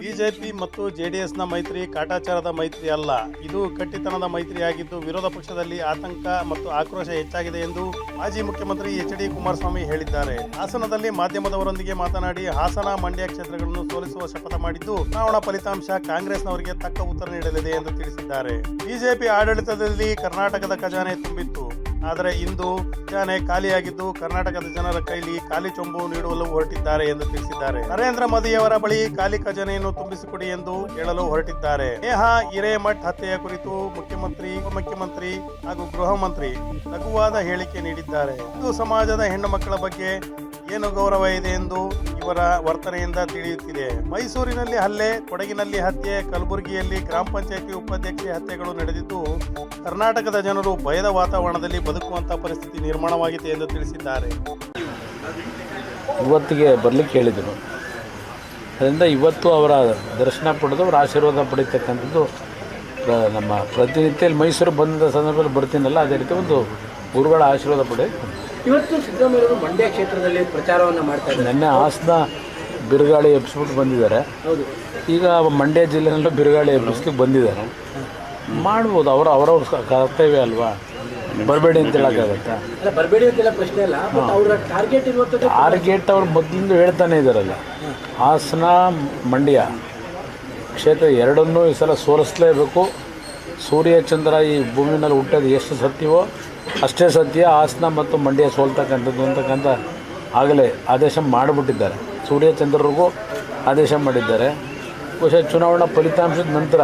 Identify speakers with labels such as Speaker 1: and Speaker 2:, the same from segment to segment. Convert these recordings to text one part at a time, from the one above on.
Speaker 1: BJP ಮತ್ತು ಜೆಡಿಎಸ್ನ ಮೈತ್ರಿ ಕಾಟಾಚಾರದ ಮೈತ್ರಿ ಅಲ್ಲ. ಇದು ಕಟ್ಟಿತನದ ಮೈತ್ರಿಯಾಗಿದ್ದು ವಿರೋಧ ಪಕ್ಷದಲ್ಲಿ ಆತಂಕ ಮತ್ತು ಆಕ್ರೋಶ ಹೆಚ್ಚಾಗಿದೆ ಎಂದು ಮಾಜಿ ಮುಖ್ಯಮಂತ್ರಿ ಎಚ್ ಡಿ ಕುಮಾರಸ್ವಾಮಿ ಹೇಳಿದ್ದಾರೆ. ಹಾಸನದಲ್ಲಿ ಮಾಧ್ಯಮದವರೊಂದಿಗೆ ಮಾತನಾಡಿ ಹಾಸನ ಮಂಡ್ಯ ಕ್ಷೇತ್ರಗಳನ್ನು ಸೋಲಿಸುವ ಶಪಥ ಮಾಡಿದ್ದು ಚುನಾವಣಾ ಫಲಿತಾಂಶ ಕಾಂಗ್ರೆಸ್ನವರಿಗೆ ತಕ್ಕ ಉತ್ತರ ನೀಡಲಿದೆ ಎಂದು ತಿಳಿಸಿದ್ದಾರೆ. ಬಿಜೆಪಿ ಆಡಳಿತದಲ್ಲಿ ಕರ್ನಾಟಕದ ಖಜಾನೆ ತುಂಬಿತ್ತು. ಆದರೆ ಇಂದು ಖಜಾನೆ ಖಾಲಿಯಾಗಿದ್ದು ಕರ್ನಾಟಕದ ಜನರ ಕೈಲಿ ಖಾಲಿ ಚೊಂಬು ನೀಡಲು ಹೊರಟಿದ್ದಾರೆ ಎಂದು ತಿಳಿಸಿದ್ದಾರೆ. ನರೇಂದ್ರ ಮೋದಿಯವರ ಬಳಿ ಖಾಲಿ ಖಜಾನೆಯನ್ನು ತುಂಬಿಸಿಕೊಡಿ ಎಂದು ಹೇಳಲು ಹೊರಟಿದ್ದಾರೆ. ನೇಹಾ ಹಿರೇಮಠ್ ಹತ್ಯೆಯ ಕುರಿತು ಮುಖ್ಯಮಂತ್ರಿ, ಉಪಮುಖ್ಯಮಂತ್ರಿ ಹಾಗೂ ಗೃಹ ಮಂತ್ರಿ ಲಘುವಾದ ಹೇಳಿಕೆ ನೀಡಿದ್ದಾರೆ. ಹಿಂದೂ ಸಮಾಜದ ಹೆಣ್ಣು ಮಕ್ಕಳ ಬಗ್ಗೆ ಏನು ಗೌರವ ಇದೆ ಎಂದು ಇವರ ವರ್ತನೆಯಿಂದ ತಿಳಿಯುತ್ತಿದೆ. ಮೈಸೂರಿನಲ್ಲಿ ಹಲ್ಲೆ, ಕೊಡಗಿನಲ್ಲಿ ಹತ್ಯೆ, ಕಲಬುರಗಿಯಲ್ಲಿ ಗ್ರಾಮ ಪಂಚಾಯಿತಿ ಉಪಾಧ್ಯಕ್ಷೆ ಹತ್ಯೆಗಳು ನಡೆದಿದ್ದು, ಕರ್ನಾಟಕದ ಜನರು ಭಯದ ವಾತಾವರಣದಲ್ಲಿ ಬದುಕುವಂತಹ ಪರಿಸ್ಥಿತಿ ನಿರ್ಮಾಣವಾಗಿದೆ ಎಂದು ತಿಳಿಸಿದ್ದಾರೆ.
Speaker 2: ಇವತ್ತಿಗೆ ಬರಲಿಕ್ಕೆ ಹೇಳಿದರು. ಅದರಿಂದ ಇವತ್ತು ಅವರ ದರ್ಶನ ಪಡೆದು ಅವರ ಆಶೀರ್ವಾದ ಪಡೀತಕ್ಕಂಥದ್ದು ನಮ್ಮ ಪ್ರತಿನಿತ್ಯ ಮೈಸೂರು ಬಂದ ಸಂದರ್ಭದಲ್ಲಿ ಬರ್ತೀನಲ್ಲ, ಅದೇ ರೀತಿ ಒಂದು ಗುರುಗಳ ಆಶೀರ್ವಾದ ಪಡೆ
Speaker 3: ಇವತ್ತು ಸಿದ್ದರಾಮಯ್ಯವರು ಮಂಡ್ಯ ಕ್ಷೇತ್ರದಲ್ಲಿ ಪ್ರಚಾರವನ್ನು ಮಾಡ್ತಾ ಇದ್ದಾರೆ.
Speaker 2: ನಿನ್ನೆ ಹಾಸನ ಬಿರುಗಾಳಿ ಎಬ್ಬಿಸ್ಬಿಟ್ಟು ಬಂದಿದ್ದಾರೆ.
Speaker 3: ಹೌದು.
Speaker 2: ಈಗ ಮಂಡ್ಯ ಜಿಲ್ಲೆನಲ್ಲೂ ಬಿರುಗಾಳಿ ಎಬ್ಬಿಸ್ಲಿಕ್ಕೆ ಬಂದಿದ್ದಾರೆ. ಮಾಡ್ಬೋದು ಅವರ ಅವರವ್ರ ಕರ್ತವ್ಯ ಅಲ್ವಾ? ಬರಬೇಡಿ ಅಂತ ಹೇಳೋಕ್ಕಾಗತ್ತಾ?
Speaker 3: ಅಲ್ಲ ಬರಬೇಡಿ ಅಂತೆಲ್ಲ ಪ್ರಶ್ನೆ ಇಲ್ಲ ಬಟ್ ಅವರ ಟಾರ್ಗೆಟ್ ಇರುವಂಥದ್ದು
Speaker 2: ಟಾರ್ಗೆಟ್ ಅವ್ರು ಮೊದಲಿಂದ ಹೇಳ್ತಾನೆ ಇದ್ದಾರಲ್ಲ. ಹಾಸನ ಮಂಡ್ಯ ಕ್ಷೇತ್ರ ಎರಡನ್ನೂ ಈ ಸಲ ಸೋಲಿಸಲೇಬೇಕು. ಸೂರ್ಯ ಚಂದ್ರ ಈ ಭೂಮಿನಲ್ಲಿ ಹುಟ್ಟೋದು ಎಷ್ಟು ಸತ್ಯವೋ ಅಷ್ಟೇ ಸತ್ಯ ಹಾಸನ ಮತ್ತು ಮಂಡ್ಯ ಸೋಲ್ತಕ್ಕಂಥದ್ದು ಅಂತಕ್ಕಂಥ ಆಗಲೇ ಆದೇಶ ಮಾಡಿಬಿಟ್ಟಿದ್ದಾರೆ. ಸೂರ್ಯಚಂದ್ರರಿಗೂ ಆದೇಶ ಮಾಡಿದ್ದಾರೆ. ಬಹುಶಃ ಚುನಾವಣಾ ಫಲಿತಾಂಶದ ನಂತರ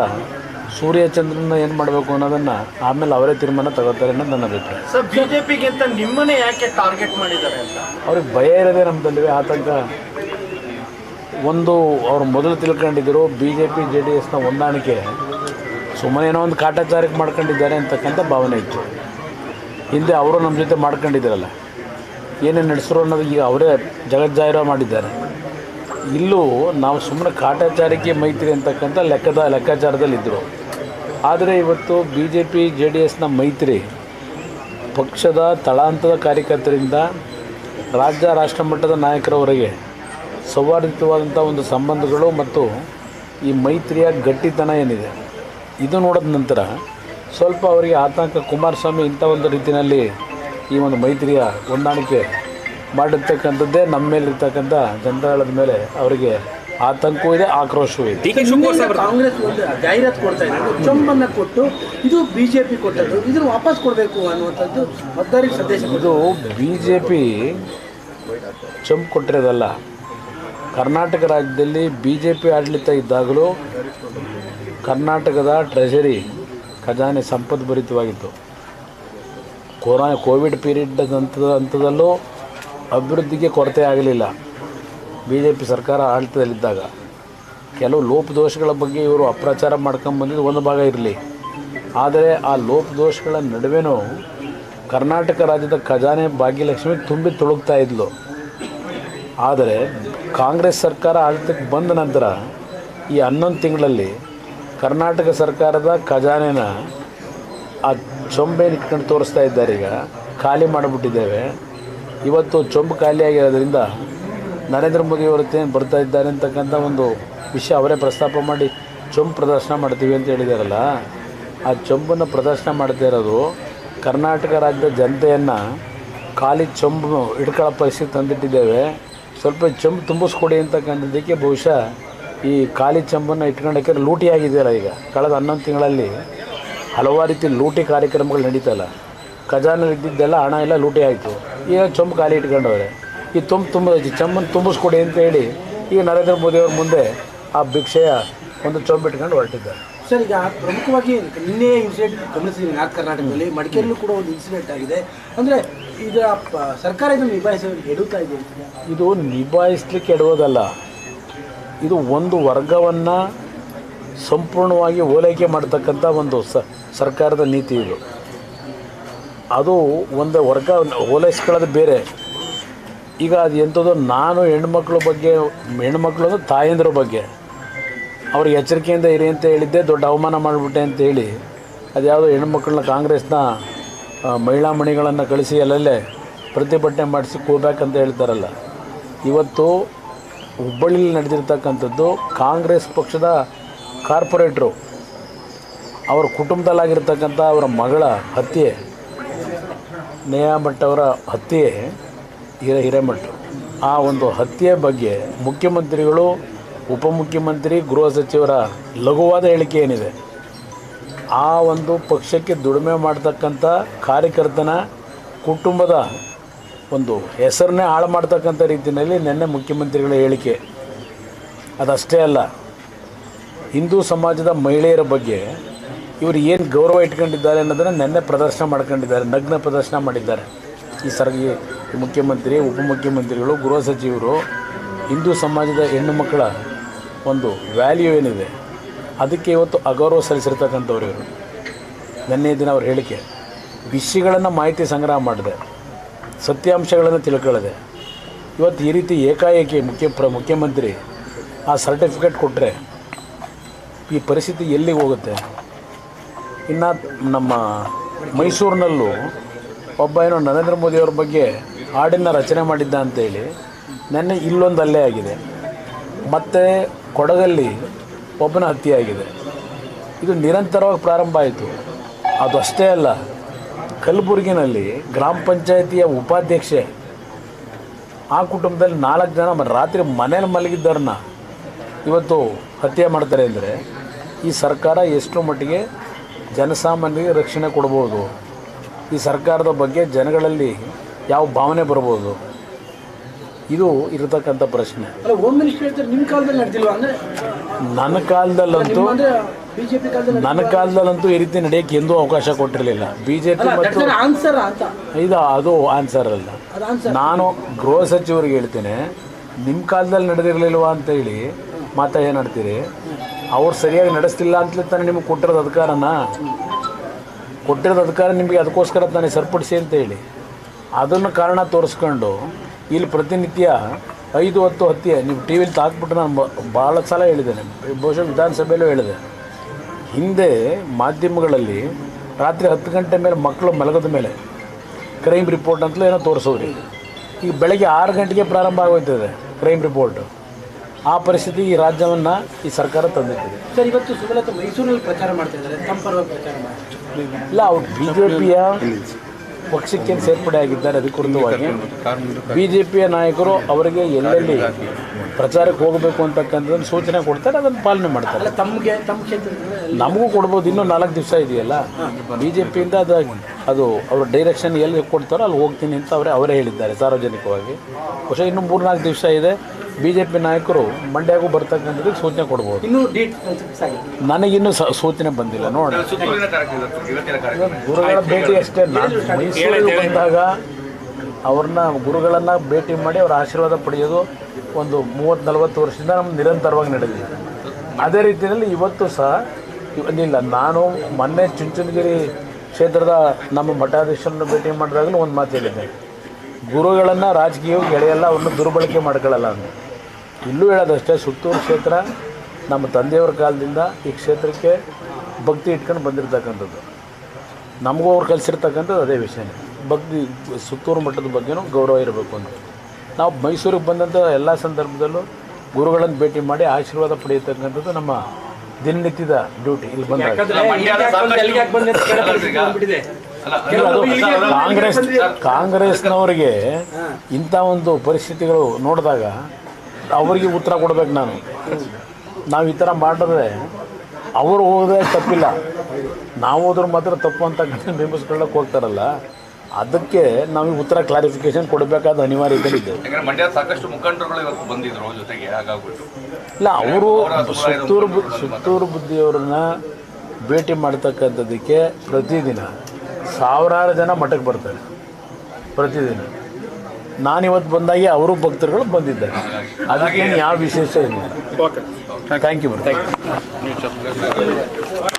Speaker 2: ಸೂರ್ಯಚಂದ್ರನ ಏನು ಮಾಡಬೇಕು ಅನ್ನೋದನ್ನು ಆಮೇಲೆ ಅವರೇ ತೀರ್ಮಾನ ತಗೋತಾರೆ ಅನ್ನೋದು ನನ್ನ ಅಭಿಪ್ರಾಯ.
Speaker 3: ಸರ್ ಬಿಜೆಪಿಗಿಂತ ನಿಮ್ಮನ್ನೇ ಯಾಕೆ ಟಾರ್ಗೆಟ್ ಮಾಡಿದ್ದಾರೆ ಅಂತ?
Speaker 2: ಅವ್ರಿಗೆ ಭಯ ಇರೋದೇ ನಮ್ಮದಲ್ಲಿ ಆತಂಕ ಒಂದು ಅವ್ರು ಮೊದಲು ತಿಳ್ಕೊಂಡಿದ್ದರು B J P J D ಎಸ್ನ ಹೊಂದಾಣಿಕೆ ಸುಮ್ಮನೆ ಏನೋ ಒಂದು ಕಾಟಾಚಾರಕ್ಕೆ ಮಾಡ್ಕೊಂಡಿದ್ದಾರೆ ಅಂತಕ್ಕಂಥ ಭಾವನೆ ಇತ್ತು. ಹಿಂದೆ ಅವರು ನಮ್ಮ ಜೊತೆ ಮಾಡ್ಕೊಂಡಿದ್ದಾರಲ್ಲ ಏನೇನು ನಡೆಸಿದ್ರು ಅನ್ನೋದು ಈಗ ಅವರೇ ಜಗಜ್ಜಾಹಿರ ಮಾಡಿದ್ದಾರೆ. ಇಲ್ಲೂ ನಾವು ಸುಮ್ಮನೆ ಕಾಟಾಚಾರಿಕೆ ಮೈತ್ರಿ ಅಂತಕ್ಕಂಥ ಲೆಕ್ಕದ ಲೆಕ್ಕಾಚಾರದಲ್ಲಿದ್ದರು ಆದರೆ ಇವತ್ತು B J P J D ಎಸ್ನ ಮೈತ್ರಿ ಪಕ್ಷದ ತಳಾಂತದ ಕಾರ್ಯಕರ್ತರಿಂದ ರಾಜ್ಯ, ರಾಷ್ಟ್ರ ಮಟ್ಟದ ನಾಯಕರವರೆಗೆ ಸೌಹಾರ್ದಿತವಾದಂಥ ಒಂದು ಸಂಬಂಧಗಳು ಮತ್ತು ಈ ಮೈತ್ರಿಯ ಗಟ್ಟಿತನ ಏನಿದೆ. ಇದು ನೋಡಿದ ನಂತರ ಸ್ವಲ್ಪ ಅವರಿಗೆ ಆತಂಕ ಕುಮಾರಸ್ವಾಮಿ ಇಂಥ ಒಂದು ರೀತಿಯಲ್ಲಿ ಈ ಒಂದು ಮೈತ್ರಿಯ ಹೊಂದಾಣಿಕೆ ಮಾಡಿರ್ತಕ್ಕಂಥದ್ದೇ ನಮ್ಮ ಮೇಲೆ ಮೇಲಿರ್ತಕ್ಕಂಥ ಜನತಾಳದ ಮೇಲೆ ಅವರಿಗೆ ಆತಂಕವೂ ಇದೆ ಆಕ್ರೋಶವೂ ಇದೆ.
Speaker 3: ಕಾಂಗ್ರೆಸ್ ಒಂದು ಜಾಹೀರಾತು ಕೊಡ್ತಾ ಇದೆ ಚೊಂಬನ್ನ ಕೊಟ್ಟು ಇದು ಬಿಜೆಪಿ ಕೊಟ್ಟದ್ದು ಇದನ್ನು ವಾಪಸ್ ಕೊಡಬೇಕು ಅನ್ನುವಂಥದ್ದು ಮತದಾರಿ ಸಂದೇಶ.
Speaker 2: ಇದು ಬಿ ಜೆ ಪಿ ಚಂಪ್ ಕೊಟ್ಟಿರೋದಲ್ಲ. ಕರ್ನಾಟಕ ರಾಜ್ಯದಲ್ಲಿ ಬಿ ಜೆ ಪಿ ಆಡಳಿತ ಇದ್ದಾಗಲೂ ಕರ್ನಾಟಕದ ಟ್ರೆಷರಿ ಖಜಾನೆ ಸಂಪದ್ಭರಿತವಾಗಿತ್ತು ಕೊರೋನಾ ಕೋವಿಡ್ ಪೀರಿಯಡ್ ಹಂತದ ಹಂತದಲ್ಲೂ ಅಭಿವೃದ್ಧಿಗೆ ಕೊರತೆ ಆಗಲಿಲ್ಲ. ಬಿ ಜೆ ಪಿ ಸರ್ಕಾರ ಆಡಳಿತದಲ್ಲಿದ್ದಾಗ. ಕೆಲವು ಲೋಪದೋಷಗಳ ಬಗ್ಗೆ ಇವರು ಅಪ್ರಚಾರ ಮಾಡ್ಕೊಂಬಂದಿದ್ದು ಒಂದು ಭಾಗ ಇರಲಿ. ಆದರೆ ಆ ಲೋಪದೋಷಗಳ ನಡುವೆನೂ ಕರ್ನಾಟಕ ರಾಜ್ಯದ ಖಜಾನೆ ಭಾಗ್ಯಲಕ್ಷ್ಮಿ ತುಂಬಿ ತುಳುಕ್ತಾ ಇದ್ಲು. ಆದರೆ ಕಾಂಗ್ರೆಸ್ ಸರ್ಕಾರ ಆಡಳಿತಕ್ಕೆ ಬಂದ ನಂತರ ಈ ಹನ್ನೊಂದು ತಿಂಗಳಲ್ಲಿ ಕರ್ನಾಟಕ ಸರ್ಕಾರದ ಖಜಾನೆನ ಆ ಚೊಂಬೇನು ಇಟ್ಕೊಂಡು ತೋರಿಸ್ತಾ ಇದ್ದಾರೆ ಈಗ. ಖಾಲಿ ಮಾಡಿಬಿಟ್ಟಿದ್ದೇವೆ. ಇವತ್ತು ಚೊಂಬು ಖಾಲಿಯಾಗಿರೋದ್ರಿಂದ ನರೇಂದ್ರ ಮೋದಿ ಏನು ಬರ್ತಾ ಇದ್ದಾರೆ ಅಂತಕ್ಕಂಥ ಒಂದು ವಿಷಯ ಅವರೇ ಪ್ರಸ್ತಾಪ ಮಾಡಿ ಚೊಂಬು ಪ್ರದರ್ಶನ ಮಾಡ್ತೀವಿ ಅಂತ ಹೇಳಿದಾರಲ್ಲ. ಆ ಚೊಂಬನ್ನು ಪ್ರದರ್ಶನ ಮಾಡ್ತಾ ಇರೋದು ಕರ್ನಾಟಕ ರಾಜ್ಯದ ಜನತೆಯನ್ನು ಖಾಲಿ ಚೊಂಬು ಹಿಡ್ಕೊಳ್ಳೋ ಪರಿಸ್ಥಿತಿ ತಂದಿಟ್ಟಿದ್ದೇವೆ. ಸ್ವಲ್ಪ ಚೊಂಬು ತುಂಬಿಸ್ಕೊಡಿ ಅಂತಕ್ಕಂಥದ್ದಕ್ಕೆ ಬಹುಶಃ ಈ ಖಾಲಿ ಚಂಬನ್ನು ಇಟ್ಕೊಂಡಕ್ಕೆ ಲೂಟಿ ಆಗಿದೆಯಲ್ಲ ಈಗ. ಕಳೆದ ಹನ್ನೊಂದು ತಿಂಗಳಲ್ಲಿ ಹಲವಾರು ರೀತಿ ಲೂಟಿ ಕಾರ್ಯಕ್ರಮಗಳು ನಡೀತಲ್ಲ. ಖಜಾನೆ ಇದ್ದಿದ್ದೆಲ್ಲ ಹಣ ಎಲ್ಲ ಲೂಟಿ ಆಯಿತು. ಈಗ ಚೊಂಬು ಖಾಲಿ ಇಟ್ಕೊಂಡವ್ರೆ. ಈ ತುಂಬ ತುಂಬ ಚಂಬನ್ನು ತುಂಬಿಸ್ಕೊಡಿ ಅಂತ ಹೇಳಿ ಈಗ ನರೇಂದ್ರ ಮೋದಿ ಅವ್ರ ಮುಂದೆ ಆ ಭಿಕ್ಷೆಯ ಒಂದು ಚೊಂಬು ಇಟ್ಕೊಂಡು ಹೊರಟಿದ್ದಾರೆ.
Speaker 3: ಸರ್ ಈಗ ಪ್ರಮುಖವಾಗಿ ನಿನ್ನೆ ಇನ್ಸಿಡೆಂಟ್ ಗಮನಿಸಿದ್ವಿ ನಾರ್ತ್ ಕರ್ನಾಟಕದಲ್ಲಿ. ಮಡಿಕೇರಿಯಲ್ಲೂ ಕೂಡ ಒಂದು ಇನ್ಸಿಡೆಂಟ್ ಆಗಿದೆ. ಅಂದರೆ ಈಗ ಸರ್ಕಾರ ಇದನ್ನು ನಿಭಾಯಿಸಲು ಎಡುತ್ತಾ ಇದೆ
Speaker 2: ಇದು ನಿಭಾಯಿಸ್ಲಿಕ್ಕೆ ಎಡುವುದಲ್ಲ. ಇದು ಒಂದು ವರ್ಗವನ್ನು ಸಂಪೂರ್ಣವಾಗಿ ಓಲೈಕೆ ಮಾಡ್ತಕ್ಕಂಥ ಒಂದು ಸರ್ಕಾರದ ನೀತಿ ಇದು. ಅದು ಒಂದು ವರ್ಗ ಓಲೈಸ್ಕೊಳ್ಳೋದು ಬೇರೆ. ಈಗ ಅದು ಎಂಥದ್ದು ನಾನು ಹೆಣ್ಮಕ್ಳ ಬಗ್ಗೆ, ಹೆಣ್ಮಕ್ಳು ಅಂದರೆ ತಾಯಂದ್ರ ಬಗ್ಗೆ. ಅವ್ರಿಗೆ ಎಚ್ಚರಿಕೆಯಿಂದ ಇರಿ ಅಂತ ಹೇಳಿದ್ದೆ, ದೊಡ್ಡ ಅವಮಾನ ಮಾಡಿಬಿಟ್ಟೆ ಅಂತ ಹೇಳಿ. ಅದು ಯಾವುದೋ ಹೆಣ್ಮಕ್ಳನ್ನ ಕಾಂಗ್ರೆಸ್ನ ಮಹಿಳಾ ಮಣಿಗಳನ್ನು ಕಳಿಸಿ ಅಲ್ಲಲ್ಲೇ ಪ್ರತಿಭಟನೆ ಮಾಡಿಸಿ ಅಂತ ಹೇಳ್ತಾರಲ್ಲ. ಇವತ್ತು ಹುಬ್ಬಳ್ಳಿಲಿ ನಡೆದಿರ್ತಕ್ಕಂಥದ್ದು ಕಾಂಗ್ರೆಸ್ ಪಕ್ಷದ ಕಾರ್ಪೊರೇಟ್ರು. ಅವರ ಕುಟುಂಬದಲ್ಲಾಗಿರ್ತಕ್ಕಂಥ ಅವರ ಮಗಳ ಹತ್ಯೆ ನೇಹಾ ಅವರ ಹತ್ಯೆ, ಹಿರ, ಹಿರೇಮಠ್. ಆ ಒಂದು ಹತ್ಯೆ ಬಗ್ಗೆ ಮುಖ್ಯಮಂತ್ರಿಗಳು, ಉಪಮುಖ್ಯಮಂತ್ರಿ, ಗೃಹ ಸಚಿವರ ಲಘುವಾದ ಹೇಳಿಕೆ ಏನಿದೆ? ಆ ಒಂದು ಪಕ್ಷಕ್ಕೆ ದುಡಿಮೆ ಮಾಡ್ತಕ್ಕಂಥ ಕಾರ್ಯಕರ್ತನ ಕುಟುಂಬದ ಒಂದು ಹೆಸರನ್ನೇ ಹಾಳು ಮಾಡ್ತಕ್ಕಂಥ ರೀತಿಯಲ್ಲಿ ನಿನ್ನೆ ಮುಖ್ಯಮಂತ್ರಿಗಳ ಹೇಳಿಕೆ. ಅದಷ್ಟೇ ಅಲ್ಲ, ಹಿಂದೂ ಸಮಾಜದ ಮಹಿಳೆಯರ ಬಗ್ಗೆ ಇವರು ಏನು ಗೌರವ ಇಟ್ಕೊಂಡಿದ್ದಾರೆ ಅನ್ನೋದನ್ನು ನಿನ್ನೆ ಪ್ರದರ್ಶನ ಮಾಡ್ಕೊಂಡಿದ್ದಾರೆ, ನಗ್ನ ಪ್ರದರ್ಶನ ಮಾಡಿದ್ದಾರೆ. ಈ ಸರ್ ಮುಖ್ಯಮಂತ್ರಿ, ಉಪಮುಖ್ಯಮಂತ್ರಿಗಳು, ಗೃಹ ಸಚಿವರು, ಹಿಂದೂ ಸಮಾಜದ ಹೆಣ್ಣು ಮಕ್ಕಳ ಒಂದು ವ್ಯಾಲ್ಯೂ ಏನಿದೆ, ಅದಕ್ಕೆ ಇವತ್ತು ಅಗೌರವ ಸಲ್ಲಿಸಿರ್ತಕ್ಕಂಥವ್ರು ಇವರು. ನಿನ್ನೆ ದಿನ ಅವ್ರ ಹೇಳಿಕೆ. ವಿಷಯಗಳನ್ನು ಮಾಹಿತಿ ಸಂಗ್ರಹ ಮಾಡಿದೆ. ಸತ್ಯಾಂಶಗಳನ್ನು ತಿಳ್ಕೊಳ್ಳದೆ. ಇವತ್ತು ಈ ರೀತಿ ಏಕಾಏಕಿ ಮುಖ್ಯ ಪ್ರ, ಮುಖ್ಯಮಂತ್ರಿ ಆ ಸರ್ಟಿಫಿಕೇಟ್ ಕೊಟ್ಟರೆ ಈ ಪರಿಸ್ಥಿತಿ ಎಲ್ಲಿಗೆ ಹೋಗುತ್ತೆ? ಇನ್ನು ನಮ್ಮ ಮೈಸೂರಿನಲ್ಲೂ ಒಬ್ಬ ಏನೋ ನರೇಂದ್ರ ಮೋದಿಯವ್ರ ಬಗ್ಗೆ ಹಾಡಿನ ರಚನೆ ಮಾಡಿದ್ದ ಅಂತೇಳಿ ನೆನ್ನೆ ಇಲ್ಲೊಂದು ಅಲ್ಲೇ ಆಗಿದೆ. ಮತ್ತು ಕೊಡಗಲ್ಲಿ ಒಬ್ಬನ ಹತ್ಯೆ ಆಗಿದೆ. ಇದು ನಿರಂತರವಾಗಿ ಪ್ರಾರಂಭ ಆಯಿತು. ಅದು ಅಷ್ಟೇ ಅಲ್ಲ. ಕಲಬುರಗಿನಲ್ಲಿ ಗ್ರಾಮ ಪಂಚಾಯಿತಿಯ ಉಪಾಧ್ಯಕ್ಷೆ. ಆ ಕುಟುಂಬದಲ್ಲಿ ನಾಲ್ಕು ಜನ ರಾತ್ರಿ ಮನೇಲಿ ಮಲಗಿದ್ದವ್ರನ್ನ ಇವತ್ತು ಹತ್ಯೆ ಮಾಡ್ತಾರೆ ಅಂದರೆ ಈ ಸರ್ಕಾರ ಎಷ್ಟು ಮಟ್ಟಿಗೆ ಜನಸಾಮಾನ್ಯರಿಗೆ ರಕ್ಷಣೆ ಕೊಡ್ಬೋದು. ಈ ಸರ್ಕಾರದ ಬಗ್ಗೆ ಜನಗಳಲ್ಲಿ ಯಾವ ಭಾವನೆ ಬರ್ಬೋದು? ಇದು ಇರತಕ್ಕಂಥ ಪ್ರಶ್ನೆ.
Speaker 3: ನಿಮ್ಮ ಕಾಲದಲ್ಲಿ
Speaker 2: ನನ್ನ ಕಾಲದಲ್ಲಂತೂ ನನ್ನ ಕಾಲದಲ್ಲಂತೂ ಈ ರೀತಿ ನಡೆಯಕ್ಕೆ ಎಂದೂ ಅವಕಾಶ ಕೊಟ್ಟಿರಲಿಲ್ಲ. ಬಿ ಜೆ ಪಿ ಮತ್ತು ಇದು ಅದು ಆನ್ಸರ್ ಅಲ್ಲ. ನಾನು ಗೃಹ ಸಚಿವರಿಗೆ ಹೇಳ್ತೇನೆ ನಿಮ್ಮ ಕಾಲದಲ್ಲಿ ನಡೆದಿರಲಿಲ್ವಾ ಅಂತ ಹೇಳಿ ಮಾತಾ ಏನಾಡ್ತೀರಿ ಅವ್ರು ಸರಿಯಾಗಿ ನಡೆಸ್ತಿಲ್ಲ ಅಂತಲೇ ತಾನೇ ನಿಮಗೆ ಕೊಟ್ಟಿರೋದು ಅಧಿಕಾರನ? ಕೊಟ್ಟಿರೋದು ಅಧಿಕಾರ ನಿಮಗೆ ಅದಕ್ಕೋಸ್ಕರ ತಾನೇ ಸರಿಪಡಿಸಿ ಅಂತ ಹೇಳಿ. ಅದನ್ನು ಕಾರಣ ತೋರಿಸ್ಕೊಂಡು ಇಲ್ಲಿ ಪ್ರತಿನಿತ್ಯ ಐದು ಹತ್ತು ಹತ್ಯೆ ನೀವು ಟಿ ವಿಲಿ ತಾಕ್ಬಿಟ್ಟು ನಾನು ಭಾಳ ಸಲ ಹೇಳಿದ್ದೇನೆ ಬಹುಶಃ ವಿಧಾನಸಭೆಯಲ್ಲೂ ಹೇಳಿದೆ. ಹಿಂದೆ ಮಾಧ್ಯಮಗಳಲ್ಲಿ ರಾತ್ರಿ ಹತ್ತು ಗಂಟೆ ಮೇಲೆ ಮಕ್ಕಳು ಮಲಗದ ಮೇಲೆ ಕ್ರೈಮ್ ರಿಪೋರ್ಟ್ ಅಂತಲೂ ಏನೋ ತೋರಿಸೋರಿ ಈಗ ಬೆಳಗ್ಗೆ ಆರು ಗಂಟೆಗೆ ಪ್ರಾರಂಭ ಆಗೋಯ್ತದೆ ಕ್ರೈಮ್ ರಿಪೋರ್ಟ್ ಆ ಪರಿಸ್ಥಿತಿ ಈ ರಾಜ್ಯವನ್ನು ಈ ಸರ್ಕಾರ ತಂದಿಟ್ಟಿದೆ.
Speaker 3: ಸರ್ ಇವತ್ತು ಸುಮಲತಾ ಮೈಸೂರಿನಲ್ಲಿ ಪ್ರಚಾರ ಮಾಡ್ತಾ ಇದ್ದಾರೆ. ತಮ್ಮ ಪರವಾಗಿ ಪ್ರಚಾರ ಮಾಡ್ತಾರೆ
Speaker 2: ಇಲ್ಲ ಅವ್ರು ಬಿ ಜೆ ಪಿಯ ಪಕ್ಷಕ್ಕೆ ಸೇರ್ಪಡೆ ಆಗಿದ್ದಾರೆ ಅಧಿಕೃತವಾಗಿ ಬಿ ಜೆ ಪಿಯ ನಾಯಕರು ಅವರಿಗೆ ಎಲ್ಲೆಲ್ಲಿ ಪ್ರಚಾರಕ್ಕೆ ಹೋಗಬೇಕು ಅಂತಕ್ಕಂಥದ್ದನ್ನು ಸೂಚನೆ ಕೊಡ್ತಾರೆ ಅದನ್ನು ಪಾಲನೆ ಮಾಡ್ತಾರೆ.
Speaker 3: ಅಲ್ಲ ತಮಗೆ ತಮ್ಮ ಕ್ಷೇತ್ರದಲ್ಲಿ
Speaker 2: ನಮಗೂ ಕೊಡ್ಬೋದು ಇನ್ನೂ ನಾಲ್ಕು ದಿವಸ ಇದೆಯಲ್ಲ? ಬಿ ಜೆ ಪಿಯಿಂದ ಅದು ಅದು ಅವರು ಡೈರೆಕ್ಷನ್ ಎಲ್ಲಿ ಕೊಡ್ತಾರೋ ಅಲ್ಲಿ ಹೋಗ್ತೀನಿ ಅಂತ ಅವರೇ ಅವರೇ ಹೇಳಿದ್ದಾರೆ ಸಾರ್ವಜನಿಕವಾಗಿ. ಬಹುಶಃ ಇನ್ನೂ ಮೂರ್ನಾಲ್ಕು ದಿವಸ ಇದೆ. ಬಿ ಜೆ ಪಿ ನಾಯಕರು ಮಂಡ್ಯಗೂ ಬರ್ತಕ್ಕಂಥದ್ದು ಸೂಚನೆ ಕೊಡ್ಬೋದು.
Speaker 3: ಇನ್ನೂ ಡೇಟ್ ಫಿಕ್ಸ್ ಆಗಿದೆ.
Speaker 2: ನನಗಿನ್ನೂ ಸ ಸೂಚನೆ ಬಂದಿಲ್ಲ ನೋಡಿ. ಗುರುಗಳ ಭೇಟಿ ಅಷ್ಟೇ. ನಾನು ಮೈಸೂರಿಗೆ ಬಂದಾಗ ಅವ್ರನ್ನ ಗುರುಗಳನ್ನು ಭೇಟಿ ಮಾಡಿ ಅವರ ಆಶೀರ್ವಾದ ಪಡೆಯೋದು ಒಂದು ಮೂವತ್ತು ನಲವತ್ತು ವರ್ಷದಿಂದ ನಮ್ಗೆ ನಿರಂತರವಾಗಿ ನಡೆದಿದೆ. ಅದೇ ರೀತಿಯಲ್ಲಿ ಇವತ್ತು ಸಹ ಇಲ್ಲ ನಾನು ಮೊನ್ನೆ ಚುಂಚನಗಿರಿ ಕ್ಷೇತ್ರದ ನಮ್ಮ ಮಠಾಧೀಶರನ್ನು ಭೇಟಿ ಮಾಡಿದಾಗಲೂ ಒಂದು ಮಾತು ಹೇಳಿದ್ದೆ. ಗುರುಗಳನ್ನು ರಾಜಕೀಯವಾಗಿ ಗೆಳೆಯಲ್ಲ ಅವ್ರನ್ನ ದುರ್ಬಳಕೆ ಮಾಡ್ಕೊಳ್ಳಲ್ಲ ಅಂತ. ಇಲ್ಲೂ ಹೇಳೋದಷ್ಟೇ, ಸುತ್ತೂರು ಕ್ಷೇತ್ರ ನಮ್ಮ ತಂದೆಯವ್ರ ಕಾಲದಿಂದ ಈ ಕ್ಷೇತ್ರಕ್ಕೆ ಭಕ್ತಿ ಇಟ್ಕೊಂಡು ಬಂದಿರತಕ್ಕಂಥದ್ದು. ನಮಗೂ ಅವ್ರು ಕಲಿಸಿರ್ತಕ್ಕಂಥದ್ದು ಅದೇ ವಿಷಯನೇ. ಭಕ್ತಿ, ಸುತ್ತೂರು ಮಠದ ಬಗ್ಗೆನೂ ಗೌರವ ಇರಬೇಕು ಅಂತ. ನಾವು ಮೈಸೂರಿಗೆ ಬಂದಂಥ ಎಲ್ಲ ಸಂದರ್ಭದಲ್ಲೂ ಗುರುಗಳನ್ನು ಭೇಟಿ ಮಾಡಿ ಆಶೀರ್ವಾದ ಪಡೆಯತಕ್ಕಂಥದ್ದು ನಮ್ಮ ದಿನನಿತ್ಯದ ಡ್ಯೂಟಿ ಇಲ್ಲಿ ಬಂದಾಗ ಕಾಂಗ್ರೆಸ್ ಕಾಂಗ್ರೆಸ್ನವರಿಗೆ ಇಂಥ ಒಂದು ಪರಿಸ್ಥಿತಿಗಳು ನೋಡಿದಾಗ ಅವರಿಗೆ ಉತ್ತರ ಕೊಡ್ಬೇಕು ನಾನು. ನಾವು ಈ ಥರ ಮಾಡಿದ್ರೆ ಅವರು ಹೋದ್ರೆ ತಪ್ಪಿಲ್ಲ. ನಾವು ಹೋದ್ರೆ ಮಾತ್ರ ತಪ್ಪು ಅಂತ ಬಿಂಬಿಸ್ಕೊಳ್ಳೋಕೆ ಹೋಗ್ತಾರಲ್ಲ. ಅದಕ್ಕೆ ನಾವು ಈ ಉತ್ತರ ಕ್ಲಾರಿಫಿಕೇಶನ್ ಕೊಡಬೇಕಾದ ಅನಿವಾರ್ಯತೆ
Speaker 4: ಇದೆ. ಮಂಡ್ಯದ ಸಾಕಷ್ಟು ಮುಖಂಡರುಗಳು ಇವತ್ತು ಬಂದಿದ್ರು ಜೊತೆಗೆ ಹಾಗಾಗ್ಬಿಟ್ಟು.
Speaker 2: ಇಲ್ಲ ಅವರು ಸುತ್ತೂರು ಸುತ್ತೂರು ಬುದ್ಧಿಯವ್ರನ್ನ ಭೇಟಿ ಮಾಡ್ತಕ್ಕಂಥದ್ದಕ್ಕೆ ಪ್ರತಿದಿನ ಸಾವಿರಾರು ಜನ ಮಠಕ್ಕೆ ಬರ್ತಾರೆ. ಪ್ರತಿದಿನ. ನಾನಿವತ್ತು ಬಂದಾಗೆ ಅವರು ಭಕ್ತರುಗಳು ಬಂದಿದ್ದಾರೆ. ಅದಕ್ಕೇನು ಯಾವ ವಿಶೇಷ ಇಲ್ಲ. Thank you thank you